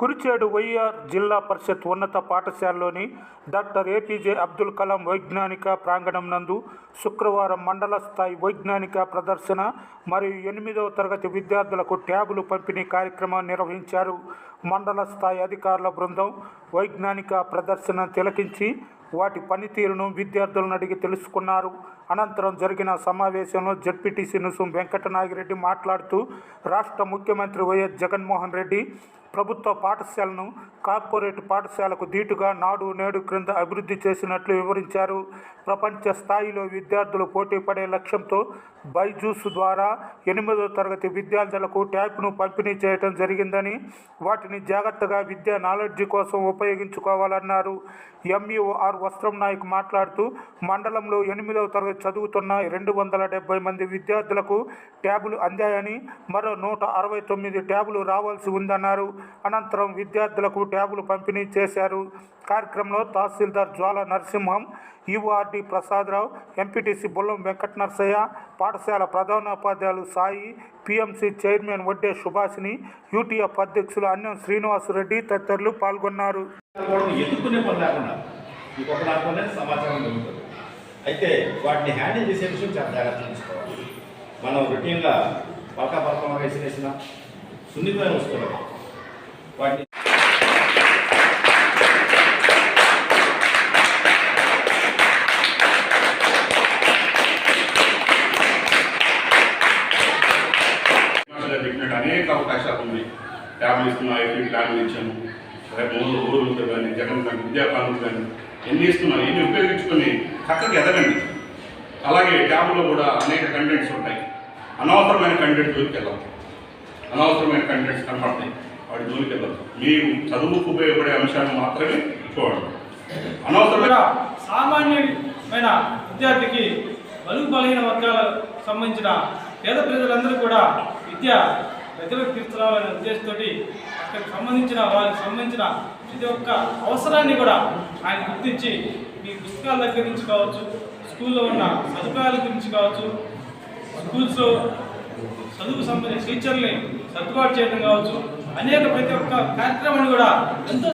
Kurichedu YR జిల్లా పరిషత్ ఉన్నత పాఠశాలలోని doctor A P J Abdul Kalam వైజ్ఞానిక ప్రాంగణం నందు శుక్రవారం మండల స్థాయి వైజ్ఞానిక ప్రదర్శన మరియు ఎనిమిదవ తరగతి విద్యార్థులకు ట్యాబులు పంపిణీ కార్యక్రమం నిర్వహించారు. మండల స్థాయి అధికారుల బృందం వైజ్ఞానిక ప్రదర్శన తిలకించి వాటి పనితీరును విద్యార్థులను అడిగి తెలుసుకున్నారు. అనంతరం జరిగిన సమావేశంలో జడ్పీటీసీ నుసుం వెంకటనాగిరెడ్డి మాట్లాడుతూ రాష్ట్ర ముఖ్యమంత్రి వైఎస్ జగన్మోహన్ రెడ్డి ప్రభుత్వ పాఠశాలను కార్పొరేట్ పాఠశాలకు ధీటుగా నాడు నేడు క్రింద అభివృద్ధి చేసినట్లు వివరించారు. ప్రపంచ స్థాయిలో విద్యార్థులు పోటీ పడే లక్ష్యంతో బైజూస్ ద్వారా ఎనిమిదో తరగతి విద్యార్థులకు ట్యాబ్ను పంపిణీ చేయడం జరిగిందని వాటిని జాగ్రత్తగా విద్యా నాలెడ్జి కోసం ఉపయోగించుకోవాలన్నారు. ఎంఈఓఆర్ వస్త్రం నాయక్ మాట్లాడుతూ మండలంలో ఎనిమిదవ తరగతి చదువుతున్న రెండు వందల డెబ్బై మంది విద్యార్థులకు ట్యాబులు అందాయని మరో నూట అరవై తొమ్మిది ట్యాబులు రావాల్సి ఉందన్నారు. అనంతరం విద్యార్థులకు ట్యాబులు పంపిణీ చేశారు. కార్యక్రమంలో తహసీల్దార్ జ్వాల నరసింహం ఈఓఆర్డి ప్రసాదరావు ఎంపీటీసీ బుల్లం వెంకట నరసయ్య పాఠశాల ప్రధానోపాధ్యాయులు Sai PMC chairman Vadde Subhashini UTF అధ్యక్షులు అన్నం శ్రీనివాసరెడ్డి తదితరులు పాల్గొన్నారు. అయితే వాటిని హ్యాండిల్ చేసే విషయం చాలా జాగ్రత్త తీసుకోవాలి మనం రొటీన్గా పలకా పలకం వేసినేసిన సున్నితమైన వస్తువులు వాటిని అనేక అవకాశాలు ఉన్నాయి. ట్యాబ్లు ఇస్తున్నాం ఐటీ ప్లాన్లు ఇచ్చాము. రేపు ఊరు కానీ జగన్ కానీ విద్యాకాలం కానీ ఎన్ని ఇస్తున్నాం ఎన్ని ఉపయోగించుకొని చక్కగా ఎదగండి. అలాగే ట్యాబ్లో కూడా అనేక కంటెంట్స్ ఉంటాయి. అనవసరమైన కంటెంట్ జోలికి వెళ్ళదు అనవసరమైన కంటెంట్స్ కనపడతాయి. వాటి జోలికి వెళ్ళదు మీరు చదువుకు ఉపయోగపడే అంశాన్ని మాత్రమే చూడండి అనవసరమైన సామాన్యమైన విద్యార్థికి బలుగు బలహీన వర్గాలకు సంబంధించిన పేద ప్రజలందరూ కూడా విద్య ప్రజలకు తీర్చాలనే ఉద్దేశంతో అక్కడికి సంబంధించిన వారికి సంబంధించిన ప్రతి ఒక్క అవసరాన్ని కూడా ఆయన గుర్తించి మీ పుస్తకాల దగ్గర నుంచి కావచ్చు స్కూల్లో ఉన్న సదుపాయాల గురించి కావచ్చు స్కూల్స్లో చదువుకు సంబంధించిన టీచర్ని సర్దుబాటు చేయడం కావచ్చు అనేక ప్రతి ఒక్క కార్యక్రమాన్ని కూడా ఎంతో